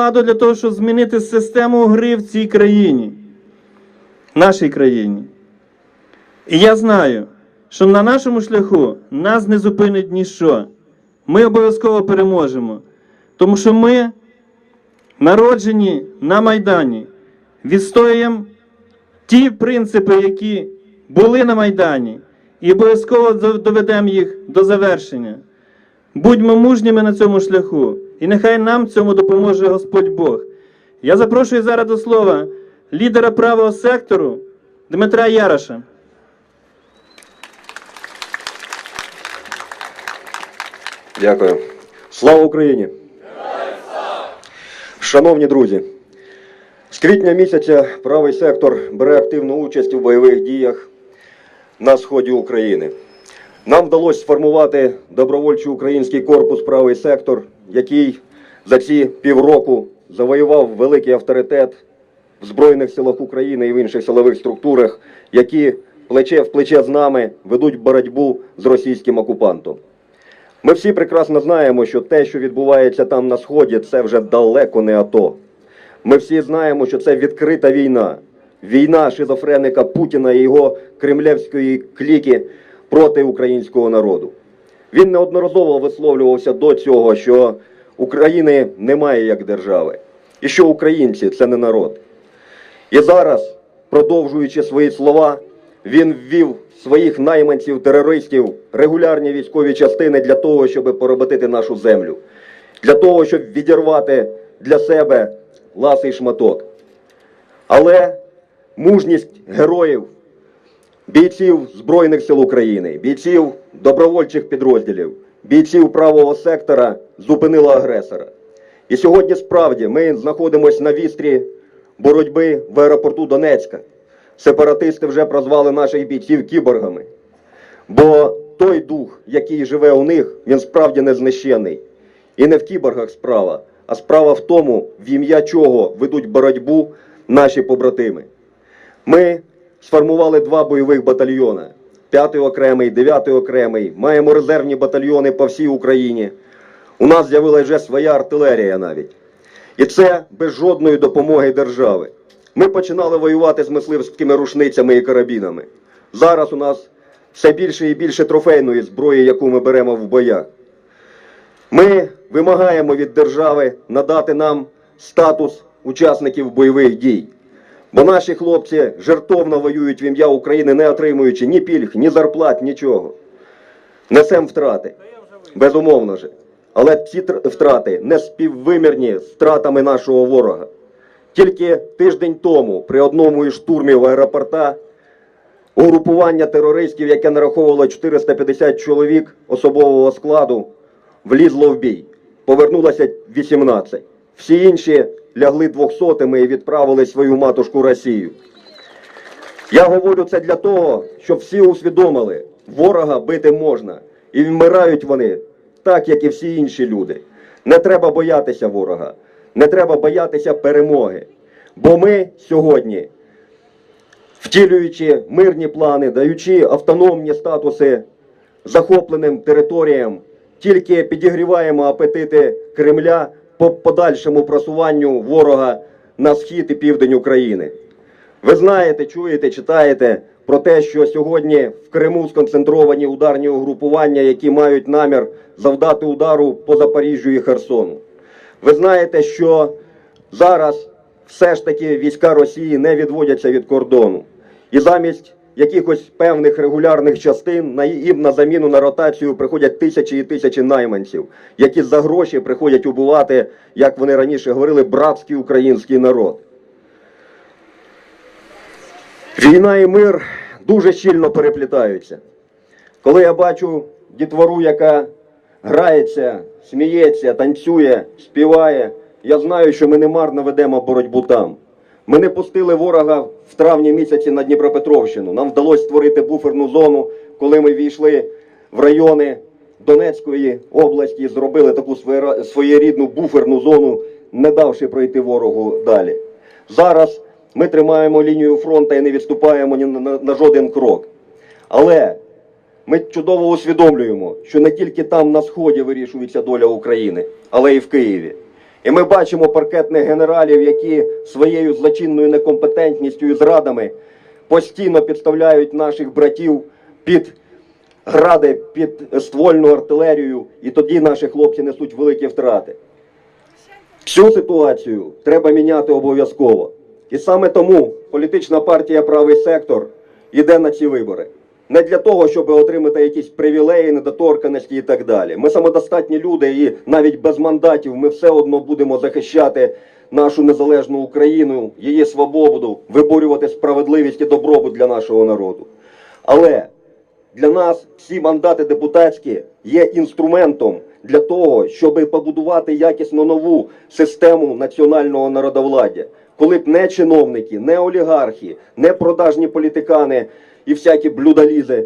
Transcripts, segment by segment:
владу для того, щоб змінити систему гри в цій країні, нашій країні. І я знаю, що на нашому шляху нас не зупинить ніщо. Ми обов'язково переможемо, тому що ми народжені на Майдані, відстоюємо ті принципи, які були на Майдані, і обов'язково доведемо їх до завершення. Будьмо мужніми на цьому шляху, і нехай нам цьому допоможе Господь Бог. Я запрошую зараз до слова лідера правого сектору Дмитра Яроша. Дякую. Слава Україні! Шановні друзі, з квітня місяця правий сектор бере активну участь у бойових діях на сході України. Нам вдалося сформувати добровольчий український корпус правий сектор, який за ці півроку завоював великий авторитет в Збройних силах України і в інших силових структурах, які плече в плече з нами ведуть боротьбу з російським окупантом. Ми всі прекрасно знаємо, що те, що відбувається там на сході, це вже далеко не АТО. Ми всі знаємо, що це відкрита війна. Війна шизофреника Путіна і його кремлівської кліки проти українського народу. Він неодноразово висловлювався до цього, що України немає як держави, і що українці це не народ. І зараз, продовжуючи свої слова, він ввів своїх найманців, терористів, регулярні військові частини для того, щоб поработити нашу землю, для того, щоб відірвати для себе ласий шматок. Але мужність героїв, бійців Збройних сил України, бійців добровольчих підрозділів, бійців правого сектора зупинила агресора. І сьогодні справді ми знаходимося на вістрі боротьби в аеропорту Донецька. Сепаратисти вже прозвали наших бійців кіборгами. Бо той дух, який живе у них, він справді не знищений. І не в кіборгах справа, а справа в тому, в ім'я чого ведуть боротьбу наші побратими. Ми сформували два бойових батальйони: 5-й окремий, 9-й окремий. Маємо резервні батальйони по всій Україні. У нас з'явилася вже своя артилерія навіть. І це без жодної допомоги держави. Ми починали воювати з мисливськими рушницями і карабінами. Зараз у нас все більше і більше трофейної зброї, яку ми беремо в боях. Ми вимагаємо від держави надати нам статус учасників бойових дій. Бо наші хлопці жертовно воюють в ім'я України, не отримуючи ні пільг, ні зарплат, нічого. Несемо втрати. Безумовно ж. Але ці втрати не співвимірні з втратами нашого ворога. Тільки тиждень тому при одному із штурмів аеропорта угрупування терористів, яке нараховувало 450 чоловік особового складу, влізло в бій. Повернулося 18. Всі інші лягли двохсотими і відправили свою матушку Росію. Я говорю це для того, щоб всі усвідомили, ворога бити можна. І вмирають вони так, як і всі інші люди. Не треба боятися ворога, не треба боятися перемоги. Бо ми сьогодні, втілюючи мирні плани, даючи автономні статуси захопленим територіям, тільки підігріваємо апетити Кремля по подальшому просуванню ворога на схід і південь України. Ви знаєте, чуєте, читаєте про те, що сьогодні в Криму сконцентровані ударні угрупування, які мають намір завдати удару по Запоріжжю і Херсону. Ви знаєте, що зараз все ж таки війська Росії не відводяться від кордону. І замість якихось певних регулярних частин на їм на заміну на ротацію приходять тисячі і тисячі найманців, які за гроші приходять убивати, як вони раніше говорили, братський український народ. Війна і мир дуже щільно переплітаються. Коли я бачу дітвору, яка грається, сміється, танцює, співає, я знаю, що ми не марно ведемо боротьбу там. Ми не пустили ворога в травні місяці на Дніпропетровщину. Нам вдалося створити буферну зону, коли ми війшли в райони Донецької області, зробили таку своєрідну буферну зону, не давши пройти ворогу далі. Зараз ми тримаємо лінію фронту і не відступаємо ні на жоден крок. Але ми чудово усвідомлюємо, що не тільки там на сході вирішується доля України, але і в Києві. І ми бачимо паркетних генералів, які своєю злочинною некомпетентністю і зрадами постійно підставляють наших братів під гради, під ствольну артилерію, і тоді наші хлопці несуть великі втрати. Цю ситуацію треба міняти обов'язково. І саме тому політична партія Правий сектор йде на ці вибори. Не для того, щоб отримати якісь привілеї, недоторканості і так далі. Ми самодостатні люди, і навіть без мандатів ми все одно будемо захищати нашу незалежну Україну, її свободу, виборювати справедливість і добробут для нашого народу. Але для нас всі мандати депутатські є інструментом для того, щоб побудувати якісно нову систему національного народовладдя, коли б не чиновники, не олігархи, не продажні політикани і всякі блюдолізи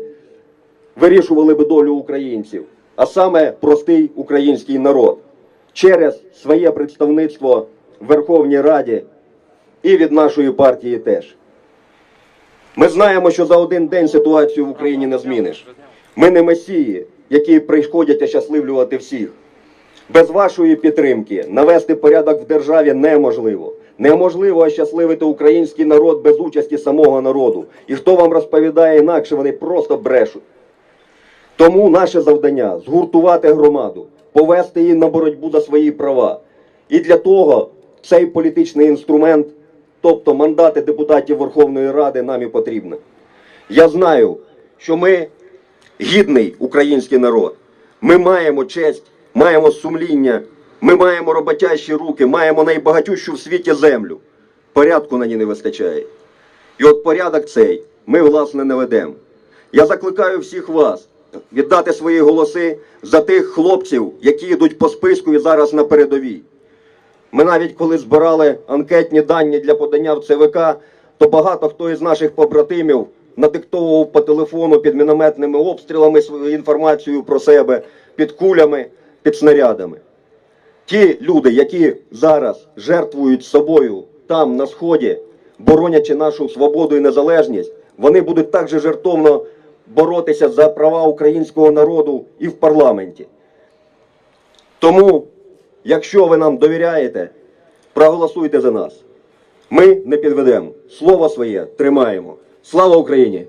вирішували би долю українців, а саме простий український народ через своє представництво в Верховній Раді і від нашої партії теж. Ми знаємо, що за один день ситуацію в Україні не зміниш. Ми не месії, які приходять ощасливлювати всіх. Без вашої підтримки навести порядок в державі неможливо. Неможливо ощасливити український народ без участі самого народу. І хто вам розповідає інакше, вони просто брешуть. Тому наше завдання згуртувати громаду, повести її на боротьбу за свої права. І для того цей політичний інструмент, тобто мандати депутатів Верховної Ради, нам і потрібні. Я знаю, що ми гідний український народ. Ми маємо честь, маємо сумління, ми маємо роботящі руки, маємо найбагатющу в світі землю. Порядку на ній не вистачає. І от порядок цей ми, власне, не ведемо. Я закликаю всіх вас віддати свої голоси за тих хлопців, які йдуть по списку і зараз на передовій. Ми навіть коли збирали анкетні дані для подання в ЦВК, то багато хто із наших побратимів надиктовував по телефону під мінометними обстрілами свою інформацію про себе, під кулями, під снарядами. Ті люди, які зараз жертвують собою там, на сході, боронячи нашу свободу і незалежність, вони будуть також жертовно боротися за права українського народу і в парламенті. Тому, якщо ви нам довіряєте, проголосуйте за нас. Ми не підведемо. Слово своє тримаємо. Слава Україні!